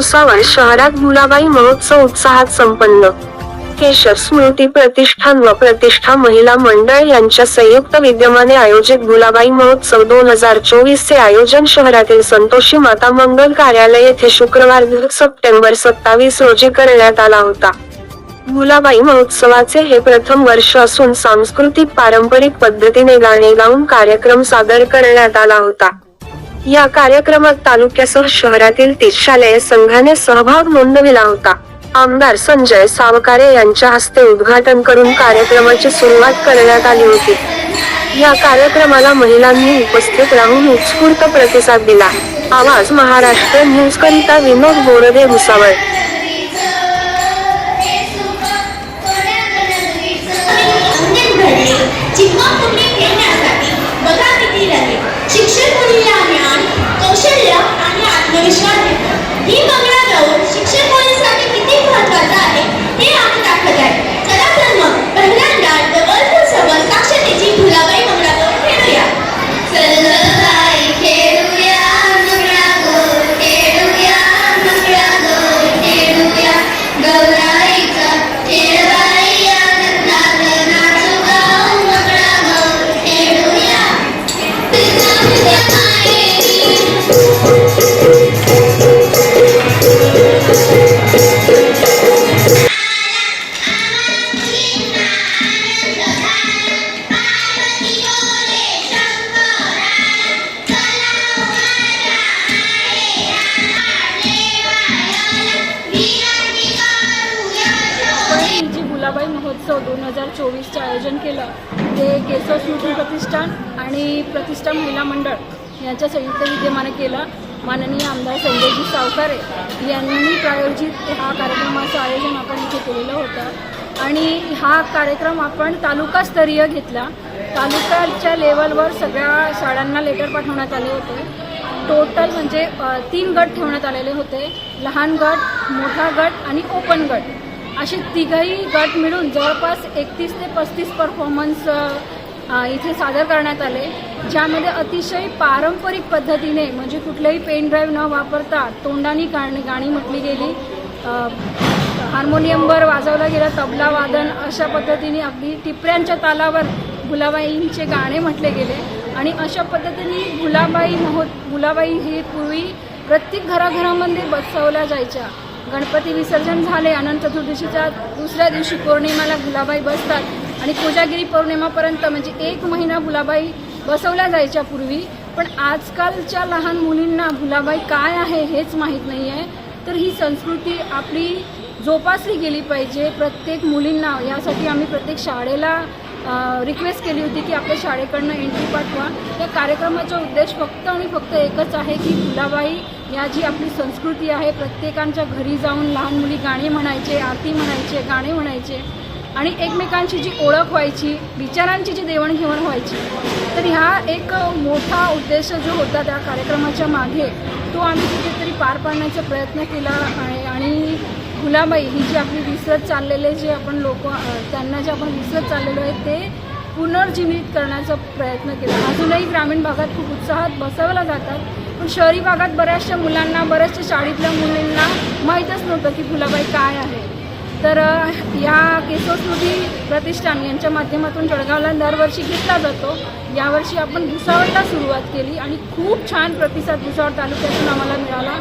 दिवसावर शहरात भुलाबाई महोत्सव उत्साहात संपन्न. केशव स्मृती प्रतिष्ठान व प्रतिष्ठा महिला मंडळ यांच्या संयुक्त विद्यमाने आयोजित भुलाबाई महोत्सव दोन हजार चोवीस चे आयोजन शहरातील संतोषी माता मंगल कार्यालय येथे शुक्रवार सप्टेंबर सत्तावीस रोजी करण्यात आला होता. भुलाबाई महोत्सवाचे हे प्रथम वर्ष असून सांस्कृतिक पारंपरिक पद्धतीने गाणे गाऊन कार्यक्रम सादर करण्यात आला होता. या कार्यक्रमात तालुक्यासह शहरातील तीर्थालय शालेय संघाने सहभाग नोंदविला होता. आमदार संजय सावकारे यांच्या हस्ते उद्घाटन करून कार्यक्रमाची सुरुवात करण्यात आली होती. या कार्यक्रमाला महिलांनी उपस्थित राहून उत्स्फूर्त प्रतिसाद दिला. आवाज महाराष्ट्र न्यूज करिता विनोद बोरदे भुसावळ. दोन हजार चोवीसचं आयोजन केलं ते केशव स्मृती प्रतिष्ठान आणि प्रतिष्ठा महिला मंडळ यांच्या संयुक्त विद्यमाने केलं. माननीय आमदार संजयजी सावकारे यांनी प्रायोजित हा कार्यक्रमाचं आयोजन आपण इथे केलेलं होतं. आणि हा कार्यक्रम आपण तालुकास्तरीय घेतला. तालुक्याच्या लेवलवर सगळ्या शाळांना लेटर पाठवण्यात आले होते. टोटल म्हणजे तीन गट ठेवण्यात आलेले होते. लहान गट मोठा गट आणि ओपन गट. असे तिघही गट मिळून जवळपास एकतीस ते पस्तीस परफॉर्मन्स इथे सादर करण्यात आले. ज्यामध्ये अतिशय पारंपरिक पद्धतीने म्हणजे कुठलंही पेन ड्राईव्ह न वापरता तोंडानी गाणी गाणी म्हटली गेली. हार्मोनियमवर वाजवला गेला तबला वादन अशा पद्धतीने अगदी टिपऱ्यांच्या तालावर गुलाबाईंचे गाणे म्हटले गेले. आणि अशा पद्धतीने गुलाबाई महो गुलाबाई ही पूर्वी प्रत्येक घराघरामध्ये बसवल्या जायच्या. गणपती विसर्जन झाले अनंत चतुर्दशीच्या दुसऱ्या दिवशी पौर्णिमाला गुलाबाई बसतात. आणि कोजागिरी पौर्णिमापर्यंत म्हणजे एक महिना गुलाबाई बसवल्या जायच्या पूर्वी पण आजकालच्या लहान मुलींना भुलाबाई काय आहे हेच माहीत नाही आहे तर ही संस्कृती आपली जोपासली गेली पाहिजे. प्रत्येक मुलींना यासाठी आम्ही प्रत्येक शाळेला रिक्वेस्ट केली होती की आपल्या शाळेकडनं एंट्री पाठवा. या कार्यक्रमाचा उद्देश फक्त आणि फक्त एकच आहे की फुलाबाई या जी आपली संस्कृती आहे प्रत्येकांच्या घरी जाऊन लहान मुली गाणी म्हणायचे आरती म्हणायचे गाणे म्हणायचे. आणि एकमेकांची जी ओळख व्हायची विचारांची जी देवाणघेवाण व्हायची तर ह्या एक मोठा उद्देश जो होता त्या कार्यक्रमाच्या मागे तो आम्ही कुठेतरी पार पाडण्याचा प्रयत्न केला आहे. आणि गुलाबाई ही जी आपली विसरत चाललेले जे आपण लोक त्यांना जे आपण विसरत चाललेलो आहे ते पुनर्जीवित करण्याचा प्रयत्न केला. अजूनही ग्रामीण भागात खूप उत्साहात बसवल्या जातात पण शहरी भागात बऱ्याचशा मुलांना बऱ्याचशा शाळेतल्या मुलींना माहीतच नव्हतं की गुलाबाई काय आहे. तर या केशवस्मृती प्रतिष्ठान यांच्या माध्यमातून जळगावला दरवर्षी घेतला जातो. यावर्षी आपण भुसावळला सुरुवात केली आणि खूप छान प्रतिसाद भुसावळ तालुक्यातून आम्हाला मिळाला.